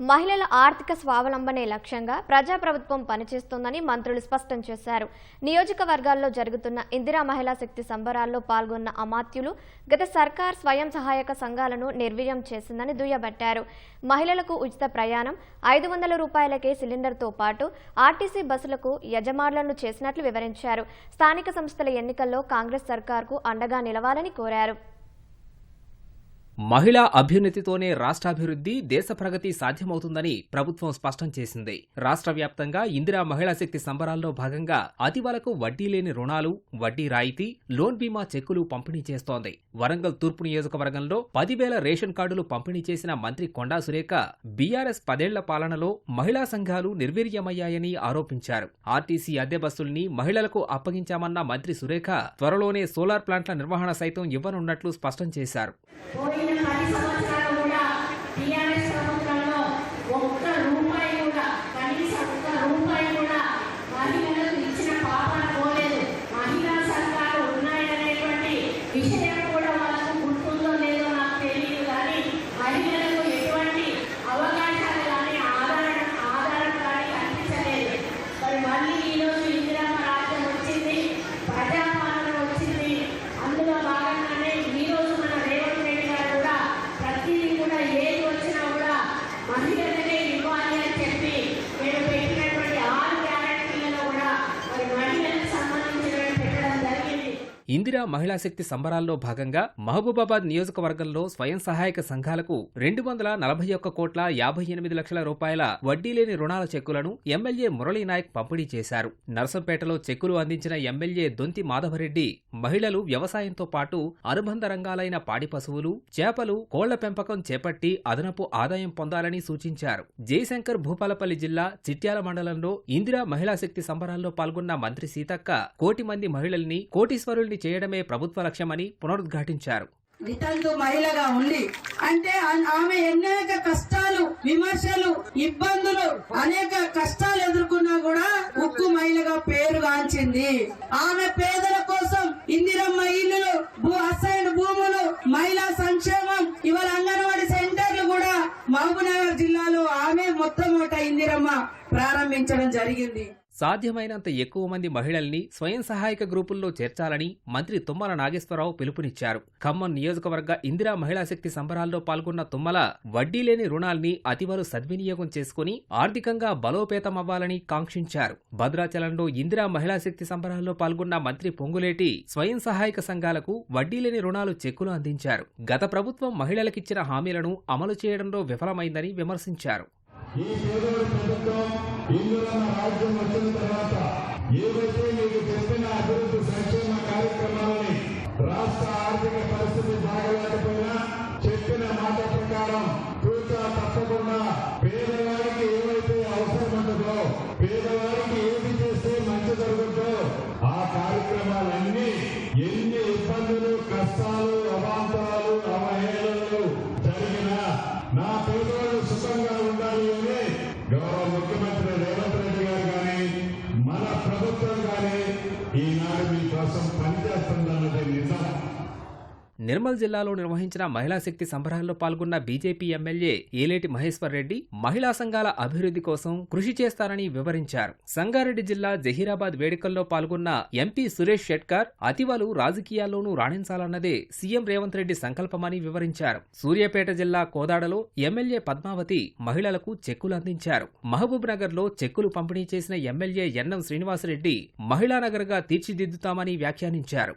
మహిళల ఆర్థిక స్వావలంబనే లక్ష్యంగా ప్రజాప్రభుత్వం పనిచేస్తోందని మంత్రులు స్పష్టం చేశారు. నియోజకవర్గాల్లో జరుగుతున్న ఇందిరా మహిళా శక్తి సంబరాల్లో పాల్గొన్న అమాత్యులు గత సర్కార్ స్వయం సహాయక సంఘాలను నిర్వీర్యం చేసిందని దుయ్యబట్టారు. మహిళలకు ఉచిత ప్రయాణం ఐదు వందల రూపాయలకే సిలిండర్తో పాటు ఆర్టీసీ బస్సులకు యజమానులను చేసినట్లు వివరించారు. స్థానిక సంస్థల ఎన్నికల్లో కాంగ్రెస్ సర్కార్కు అండగా నిలవాలని కోరారు. మహిళా అభ్యున్నతితోనే రాష్ట్రాభివృద్ధి దేశ ప్రగతి సాధ్యమవుతుందని ప్రభుత్వం స్పష్టం చేసింది. రాష్ట్ర వ్యాప్తంగా ఇందిరా మహిళా శక్తి సంబరాల్లో భాగంగా అతివలకు వడ్డీ లేని రుణాలు వడ్డీ రాయితీ లోన్ బీమా చెక్కులు పంపిణీ చేస్తోంది. వరంగల్ తూర్పు నియోజకవర్గంలో పదివేల రేషన్ కార్డులు పంపిణీ చేసిన మంత్రి కొండా సురేఖ బీఆర్ఎస్ పదేళ్ళ పాలనలో మహిళా సంఘాలు నిర్వీర్యమయ్యాయని ఆరోపించారు. ఆర్టీసీ అద్దె బస్సుల్ని మహిళలకు అప్పగించామన్న మంత్రి సురేఖ త్వరలోనే సోలార్ ప్లాంట్ల నిర్వహణ సైతం ఇవ్వనున్నట్లు స్పష్టం చేశారు. Thank you. ఇందిరా మహిళా శక్తి సంబరాల్లో భాగంగా మహబూబాబాద్ నియోజకవర్గంలో స్వయం సహాయక సంఘాలకు రెండు వందల నలభై ఒక్క కోట్ల యాభై ఎనిమిది లక్షల రూపాయల వడ్డీ లేని రుణాల చెక్కులను ఎమ్మెల్యే మురళీనాయక్ పంపిణీ చేశారు. నర్సంపేటలో చెక్కులు అందించిన ఎమ్మెల్యే దొంతి మాధవరెడ్డి మహిళలు వ్యవసాయంతో పాటు అనుబంధ రంగాలైన పాడి పశువులు చేపలు కోళ్ళ పెంపకం చేపట్టి అదనపు ఆదాయం పొందాలని సూచించారు. జయశంకర్ భూపాలపల్లి జిల్లా చిట్యాల మండలంలో ఇందిరా మహిళా శక్తి సంబరాల్లో పాల్గొన్న మంత్రి సీతక్క కోటి మంది మహిళల్ని కోటీశ్వరుల్ని చేయడమే ప్రభుత్వ లక్ష్యమని పునరుద్ఘాటించారు. వితంతు మహిళగా ఉండి అంటే ఆమె అనేక కష్టాలు విమర్శలు ఇబ్బందులు అనేక కష్టాలు ఎదుర్కొన్నా కూడా ఉక్కు మహిళగా పేరుగాంచింది ఆమె పేదల కోసం ఇందిరమ్మ ఇల్లులు భూ అసైన్ భూములు మహిళా సంక్షేమం ఇవాళ అంగన్వాడీ సెంటర్లు కూడా మహబూబ్నగర్ జిల్లాలో ఆమె మొట్టమొదట ఇందిరమ్మ ప్రారంభించడం జరిగింది. సాధ్యమైనంత ఎక్కువ మంది మహిళల్ని స్వయం సహాయక గ్రూపుల్లో చేర్చాలని మంత్రి తుమ్మల నాగేశ్వరరావు పిలుపునిచ్చారు. ఖమ్మం నియోజకవర్గ ఇందిరా మహిళా శక్తి సంబరాల్లో పాల్గొన్న తుమ్మల వడ్డీ లేని రుణాల్ని అతివరు సద్వినియోగం చేసుకుని ఆర్థికంగా బలోపేతమవ్వాలని కాంక్షించారు. భద్రాచలంలో ఇందిరా మహిళా శక్తి సంబరాల్లో పాల్గొన్న మంత్రి పొంగులేటి స్వయం సహాయక సంఘాలకు వడ్డీ లేని రుణాలు చెక్కులు అందించారు. గత ప్రభుత్వం మహిళలకిచ్చిన హామీలను అమలు చేయడంలో విఫలమైందని విమర్శించారు. ఈ పేదోడి ప్రభుత్వం ఇందులో రాజ్యం వచ్చిన తర్వాత ఏవైతే మీకు చెప్పిన అభివృద్ధి నిర్మల్ జిల్లాలో నిర్వహించిన మహిళా శక్తి సంబరాల్లో పాల్గొన్న బీజేపీ ఎమ్మెల్యే ఏలేటి మహేశ్వర్ రెడ్డి మహిళా సంఘాల అభివృద్ధి కోసం కృషి చేస్తారని వివరించారు. సంగారెడ్డి జిల్లా జహీరాబాద్ వేడుకల్లో పాల్గొన్న ఎంపీ సురేష్ షెట్కర్ అతివలు రాజకీయాల్లోనూ రాణించాలన్నదే సీఎం రేవంత్ రెడ్డి సంకల్పమని వివరించారు. సూర్యాపేట జిల్లా కోదాడలో ఎమ్మెల్యే పద్మావతి మహిళలకు చెక్కులు అందించారు. మహబూబ్ నగర్లో చెక్కులు పంపిణీ చేసిన ఎమ్మెల్యే ఎన్నం శ్రీనివాసరెడ్డి మహిళా నగర్గా తీర్చిదిద్దుతామని వ్యాఖ్యానించారు.